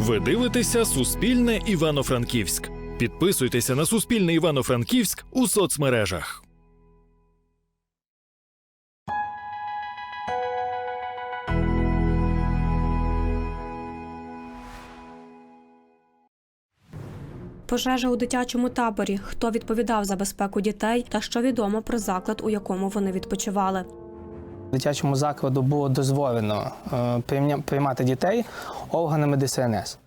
Ви дивитеся Суспільне Івано-Франківськ. Підписуйтеся на Суспільне Івано-Франківськ у соцмережах. Пожежа у дитячому таборі. Хто відповідав за безпеку дітей та що відомо про заклад, у якому вони відпочивали. Дитячому закладу було дозволено е, приймати дітей органами ДСНС.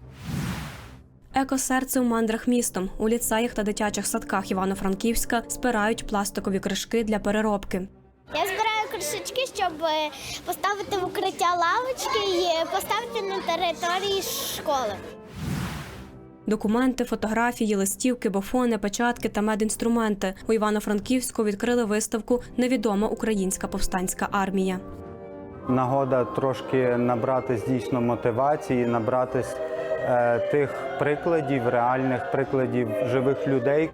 Екосерце у мандрах містом у ліцеях та дитячих садках Івано-Франківська спирають пластикові кришки для переробки. Я збираю кришечки, щоб е, поставити в укриття лавочки і поставити на території школи. Документи, фотографії, листівки, бафони, печатки та медінструменти. У Івано-Франківську відкрили виставку Невідома українська повстанська армія. Нагода трошки набратись дійсно мотивації, набратись е, тих прикладів, реальних прикладів живих людей,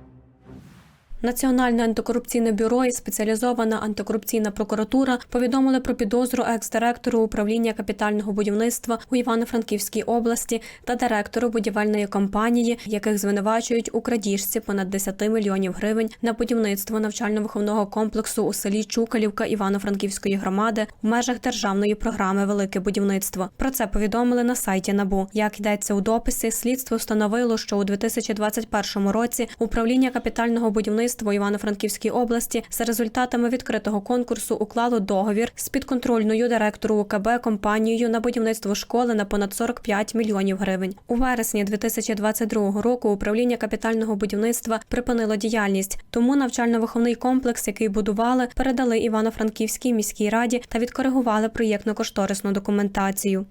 Національне антикорупційне бюро і спеціалізована антикорупційна прокуратура повідомили про підозру екс-директору управління капітального будівництва у Івано-Франківській області та директору будівельної компанії, яких звинувачують у крадіжці понад 10 мільйонів гривень на будівництво навчально-виховного комплексу у селі Чукалівка Івано-Франківської громади в межах державної програми Велике будівництво. Про це повідомили на сайті НАБУ. Як йдеться у дописі, слідство встановило, що у 2021 році управління капітального будівництва у Івано-Франківській області за результатами відкритого конкурсу уклало договір з підконтрольною директору УКБ компанією на будівництво школи на понад 45 мільйонів гривень. У вересні 2022 року управління капітального будівництва припинило діяльність. Тому навчально-виховний комплекс, який будували, передали Івано-Франківській міській раді та відкоригували проєктно-кошторисну документацію.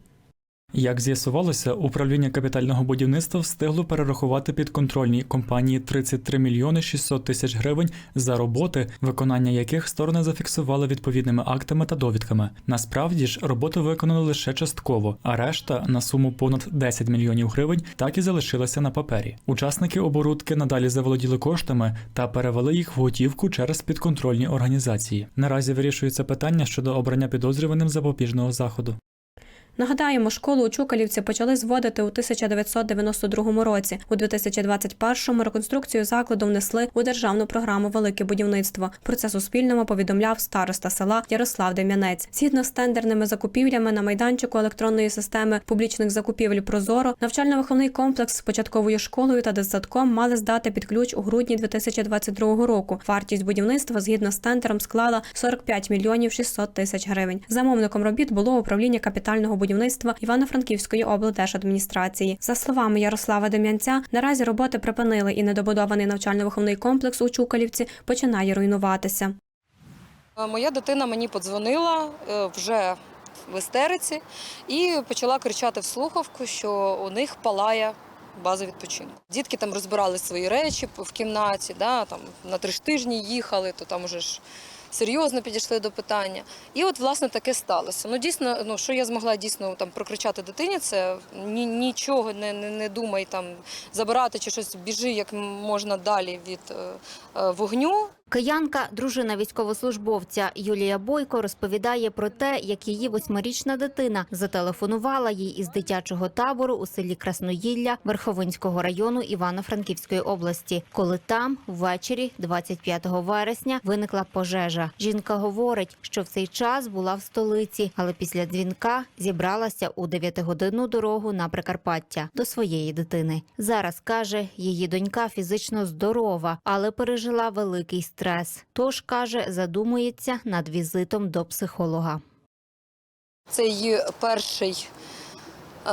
Як з'ясувалося, управління капітального будівництва встигло перерахувати підконтрольній компанії 33 мільйони 600 тисяч гривень за роботи, виконання яких сторони зафіксували відповідними актами та довідками. Насправді ж роботи виконали лише частково, а решта на суму понад 10 мільйонів гривень так і залишилася на папері. Учасники оборудки надалі заволоділи коштами та перевели їх в готівку через підконтрольні організації. Наразі вирішується питання щодо обрання підозрюваним запобіжного заходу. Нагадаємо, школу у Чукалівці почали зводити у 1992 році. У 2021-му реконструкцію закладу внесли у державну програму Велике будівництво. Про це Суспільному повідомляв староста села Ярослав Дем'янець. Згідно з тендерними закупівлями на майданчику електронної системи публічних закупівель Прозоро, навчально-виховний комплекс з початковою школою та дитсадком мали здати під ключ у грудні 2022 року. Вартість будівництва згідно з тендером склала 45 мільйонів 600 тисяч гривень. Замовником робіт було управління капітального будівництва Івано-Франківської облдержадміністрації. За словами Ярослава Дем'янця, наразі роботи припинили і недобудований навчально-виховний комплекс у Чукалівці починає руйнуватися. Е, Моя дитина мені подзвонила е, вже в істериці і почала кричати в слухавку, що у них палає база відпочинку. Дітки там розбирали свої речі в кімнаті, да, там, на три ж тижні їхали, то там уже ж серйозно підійшли до питання. І от, власне, таке сталося. Ну, дійсно, ну, що я змогла дійсно там прокричати дитині, це ні, нічого не, не, не думай там забирати чи щось, біжи як можна далі від е, е, вогню. Киянка, дружина військовослужбовця Юлія Бойко, розповідає про те, як її восьмирічна дитина зателефонувала їй із дитячого табору у селі Красноїлля Верховинського району Івано-Франківської області, коли там ввечері, 25 вересня, виникла пожежа. Жінка говорить, що в цей час була в столиці, але після дзвінка зібралася у 9-годинну дорогу на Прикарпаття до своєї дитини. Зараз каже, її донька фізично здорова, але пережила великий. Тож каже, задумується над візитом до психолога. Це її перший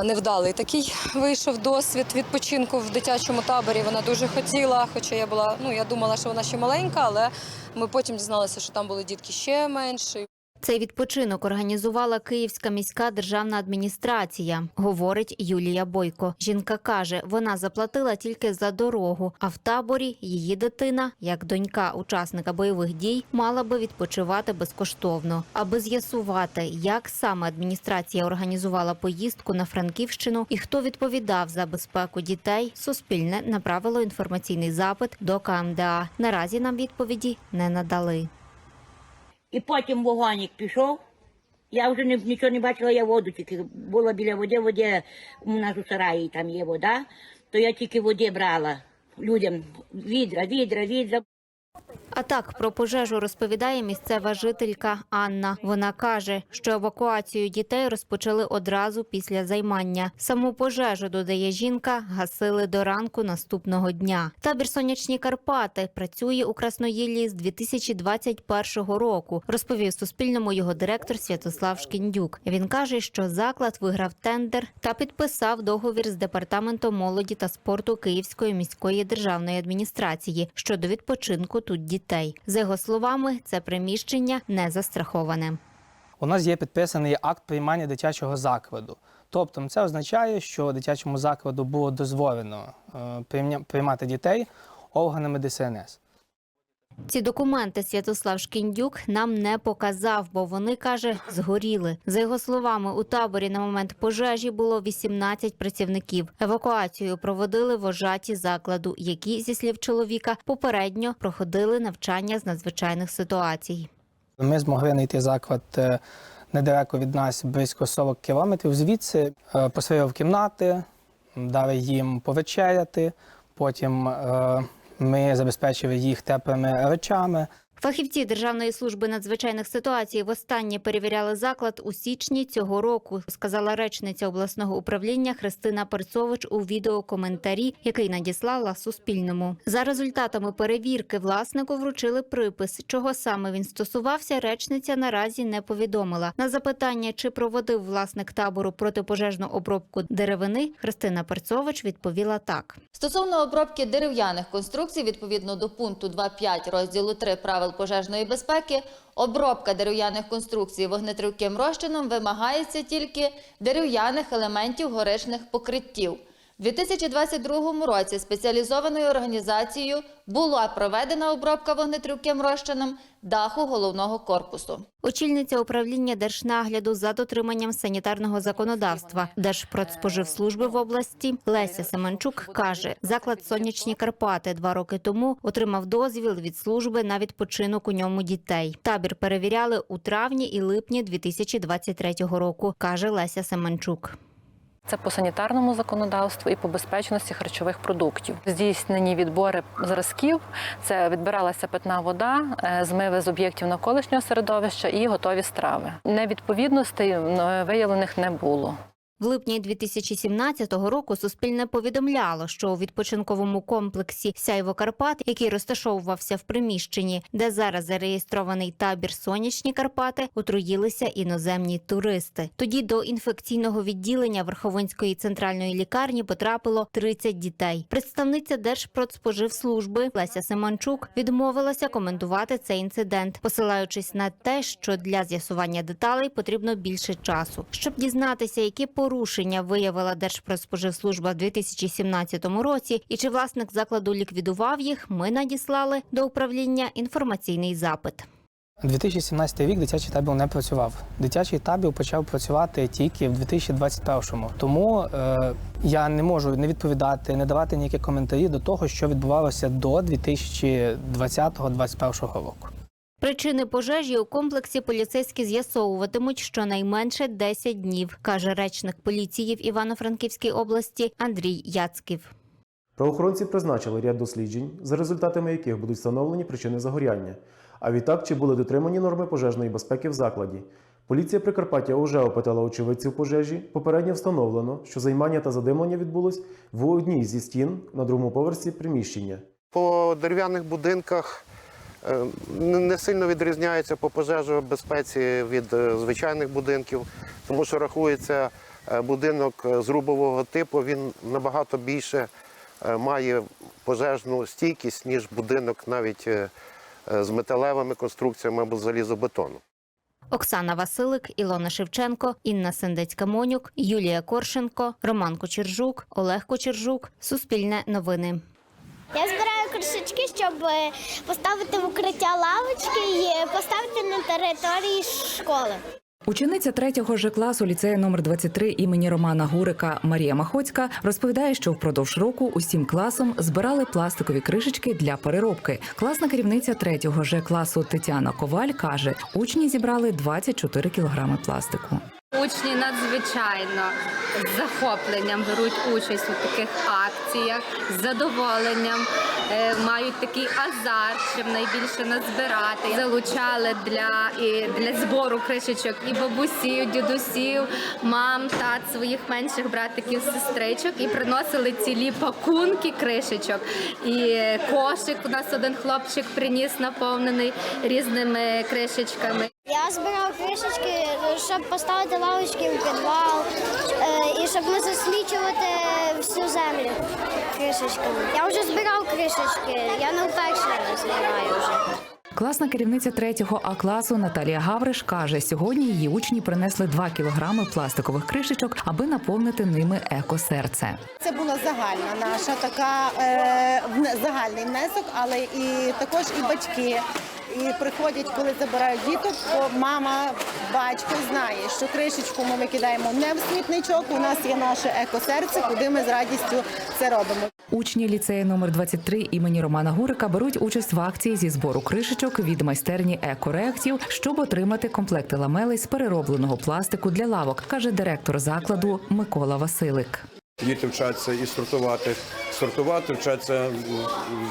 невдалий такий вийшов досвід відпочинку в дитячому таборі. Вона дуже хотіла, хоча я була, ну я думала, що вона ще маленька, але ми потім дізналися, що там були дітки ще менші. Цей відпочинок організувала Київська міська державна адміністрація, говорить Юлія Бойко. Жінка каже, вона заплатила тільки за дорогу, а в таборі її дитина, як донька учасника бойових дій, мала би відпочивати безкоштовно. Аби з'ясувати, як саме адміністрація організувала поїздку на Франківщину і хто відповідав за безпеку дітей, Суспільне направило інформаційний запит до КМДА. Наразі нам відповіді не надали. І потім вогонь пішов, Я вже не, нічого не бачила, я воду тільки була біля води, воді у нас у сараї там є вода, то я тільки води брала людям відра, відра, відра. А так про пожежу розповідає місцева жителька Анна. Вона каже, що евакуацію дітей розпочали одразу після займання. Саму пожежу, додає жінка, гасили до ранку наступного дня. Табір Сонячні Карпати працює у Красноїлі з 2021 року. Розповів Суспільному його директор Святослав Шкіндюк. Він каже, що заклад виграв тендер та підписав договір з департаментом молоді та спорту Київської міської державної адміністрації щодо відпочинку тут дітей. За його словами, це приміщення не застраховане. У нас є підписаний акт приймання дитячого закладу. Тобто це означає, що дитячому закладу було дозволено е, приймати дітей органами ДСНС. Ці документи Святослав Шкіндюк нам не показав, бо вони каже згоріли. За його словами, у таборі на момент пожежі було 18 працівників. Евакуацію проводили вожаті закладу, які зі слів чоловіка попередньо проходили навчання з надзвичайних ситуацій. Ми змогли знайти заклад е, недалеко від нас, близько 40 кілометрів. Звідси е, кімнати, дали їм повечеряти, потім е, ми забезпечили їх теплими речами. Фахівці Державної служби надзвичайних ситуацій востаннє перевіряли заклад у січні цього року, сказала речниця обласного управління Христина Перцович у відеокоментарі, який надіслала Суспільному. За результатами перевірки власнику вручили припис. Чого саме він стосувався, речниця наразі не повідомила. На запитання, чи проводив власник табору протипожежну обробку деревини, Христина Перцович відповіла так. Стосовно обробки дерев'яних конструкцій, відповідно до пункту 2.5 розділу 3 правил пожежної безпеки, обробка дерев'яних конструкцій вогнетривким розчином вимагається тільки дерев'яних елементів горичних покриттів. У 2022 році спеціалізованою організацією була проведена обробка вогнетривким розчином даху головного корпусу. Очільниця управління держнагляду за дотриманням санітарного законодавства Держпродспоживслужби в області Леся Семенчук каже, заклад Сонячні Карпати два роки тому отримав дозвіл від служби на відпочинок у ньому дітей. Табір перевіряли у травні і липні 2023 року, каже Леся Семенчук. Це по санітарному законодавству і по безпечності харчових продуктів. Здійснені відбори зразків. Це відбиралася питна вода, е, змиви з об'єктів навколишнього середовища і готові страви. Невідповідностей е, виявлених не було. В липні 2017 року Суспільне повідомляло, що у відпочинковому комплексі Сяйво Карпат, який розташовувався в приміщенні, де зараз зареєстрований табір Сонячні Карпати, отруїлися іноземні туристи. Тоді до інфекційного відділення Верховинської центральної лікарні потрапило 30 дітей. Представниця Держпродспоживслужби Леся Семанчук відмовилася коментувати цей інцидент, посилаючись на те, що для з'ясування деталей потрібно більше часу, щоб дізнатися, які порушення виявила Держпродспоживслужба в 2017 році, і чи власник закладу ліквідував їх. Ми надіслали до управління інформаційний запит. 2017 рік дитячий табір не працював. Дитячий табір почав працювати тільки в 2021-му. Тому е, я не можу не відповідати, не давати ніякі коментарі до того, що відбувалося до 2020-2021 року. Причини пожежі у комплексі поліцейські з'ясовуватимуть щонайменше 10 днів, каже речник поліції в Івано-Франківській області Андрій Яцьків. Правоохоронці призначили ряд досліджень, за результатами яких будуть встановлені причини загоряння. А відтак, чи були дотримані норми пожежної безпеки в закладі. Поліція Прикарпаття вже опитала очевидців пожежі. Попередньо встановлено, що займання та задимлення відбулось в одній зі стін на другому поверсі приміщення. По дерев'яних будинках не не сильно відрізняється по пожежобезпеці від е, звичайних будинків, тому що рахується е, будинок е, зрубового типу, він набагато більше е, має пожежну стійкість, ніж будинок навіть е, е, з металевими конструкціями або з залізобетону. Оксана Василик, Ілона Шевченко, Інна Сендецька-Монюк, Юлія Коршенко, Роман Кочержук, Олег Кочержук. Суспільне новини. Я збираю кришечки, щоб е, поставити в укриття лавочки і поставити на території школи. Учениця третього ж класу ліцею номер 23 імені Романа Гурика Марія Махоцька розповідає, що впродовж року усім класом збирали пластикові кришечки для переробки. Класна керівниця третього ж класу Тетяна Коваль каже, учні зібрали 24 кілограми пластику. Учні надзвичайно з захопленням беруть участь у таких акціях, з задоволенням е, мають такий азарт, щоб найбільше назбирати. Залучали для, і для збору кришечок і бабусів, дідусів, мам, тат своїх менших братиків, сестричок і приносили цілі пакунки кришечок. І е, кошик у нас один хлопчик приніс наповнений різними кришечками. Я збирав кришечки, щоб поставити лавочки в підвал е, і щоб не заслічувати всю землю кришечками. Я вже збирав кришечки, я не вперше збираю вже. Класна керівниця третього А класу Наталія Гавриш каже, сьогодні її учні принесли 2 кілограми пластикових кришечок, аби наповнити ними екосерце. Це була загальна наша така е, загальний внесок, але і також і батьки. І приходять, коли забирають діток, то мама, батько знає, що кришечку ми викидаємо не в смітничок. У нас є наше екосерце, куди ми з радістю це робимо. Учні ліцею номер 23 імені Романа Гурика беруть участь в акції зі збору кришечок від майстерні екореактів, щоб отримати комплекти ламелей з переробленого пластику для лавок, каже директор закладу Микола Василик. Діти вчаться і сортувати, сортувати, вчаться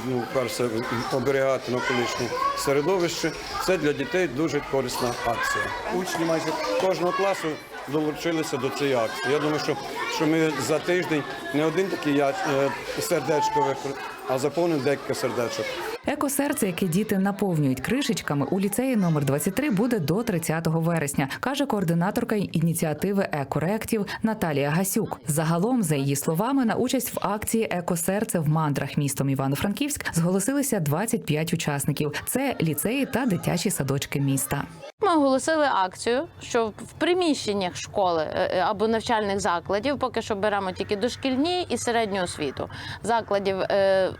ну, перше оберігати навколишнє середовище. Це для дітей дуже корисна акція. Учні майже кожного класу долучилися до цієї акції. Я думаю, що, що ми за тиждень не один такий я- е, сердечко викрив, а заповнимо декілька сердечок. Екосерце, яке діти наповнюють кришечками, у ліцеї номер 23 буде до 30 вересня, каже координаторка ініціативи екореактів Наталія Гасюк. Загалом, за її словами, на участь в акції Екосерце в мандрах містом Івано-Франківськ зголосилися 25 учасників. Це ліцеї та дитячі садочки міста. Ми оголосили акцію, що в приміщеннях школи е, е, або навчальних закладів поки що беремо тільки дошкільні і середню освіту. Закладів е,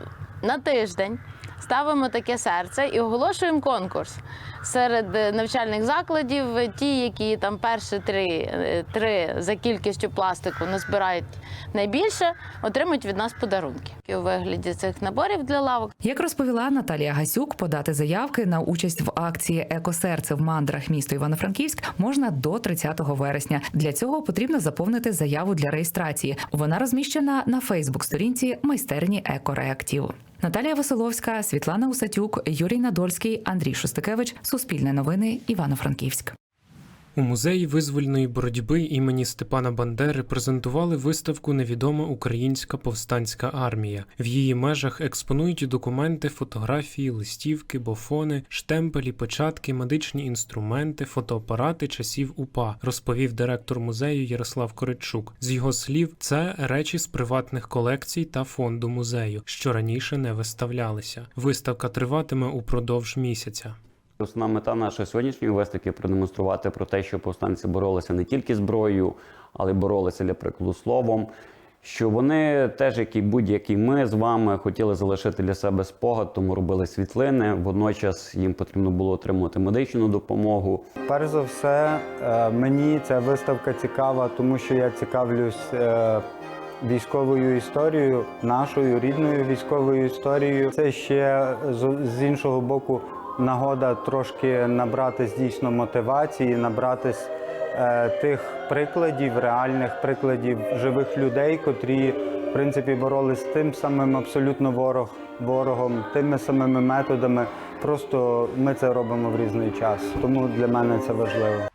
на тиждень ставимо таке серце і оголошуємо конкурс. Серед е, навчальних закладів е, ті, які там перші три, е, три за кількістю пластику назбирають найбільше, отримують від нас подарунки у вигляді цих наборів для лавок. Як розповіла Наталія Гасюк, подати заявки на участь в акції Екосерце в мандрах місто Івано-Франківськ можна до 30 вересня. Для цього потрібно заповнити заяву для реєстрації. Вона розміщена на Фейсбук-сторінці майстерні екореактів. Наталія Василовська, Світлана Усатюк, Юрій Надольський, Андрій Шостикевич. Суспільне новини. Івано-Франківськ. У музеї визвольної боротьби імені Степана Бандери презентували виставку Невідома українська повстанська армія. В її межах експонують документи, фотографії, листівки, бофони, штемпелі, печатки, медичні інструменти, фотоапарати часів УПА, розповів директор музею Ярослав Коричук. З його слів, це речі з приватних колекцій та фонду музею, що раніше не виставлялися. Виставка триватиме упродовж місяця. Основна мета нашої сьогоднішньої виставки продемонструвати про те, що повстанці боролися не тільки зброєю, але й боролися для прикладу словом. Що вони теж, як і будь-які ми з вами, хотіли залишити для себе спогад, тому робили світлини. Водночас їм потрібно було отримувати медичну допомогу. Перш за все, е, мені ця виставка цікава, тому що я цікавлюсь е, військовою історією, нашою рідною військовою історією. Це ще з- з іншого боку нагода трошки набратись дійсно мотивації, набратись е, тих прикладів, реальних прикладів живих людей, котрі в принципі боролись з тим самим абсолютно ворог, ворогом, тими самими методами. Просто ми це робимо в різний час. Тому для мене це важливо.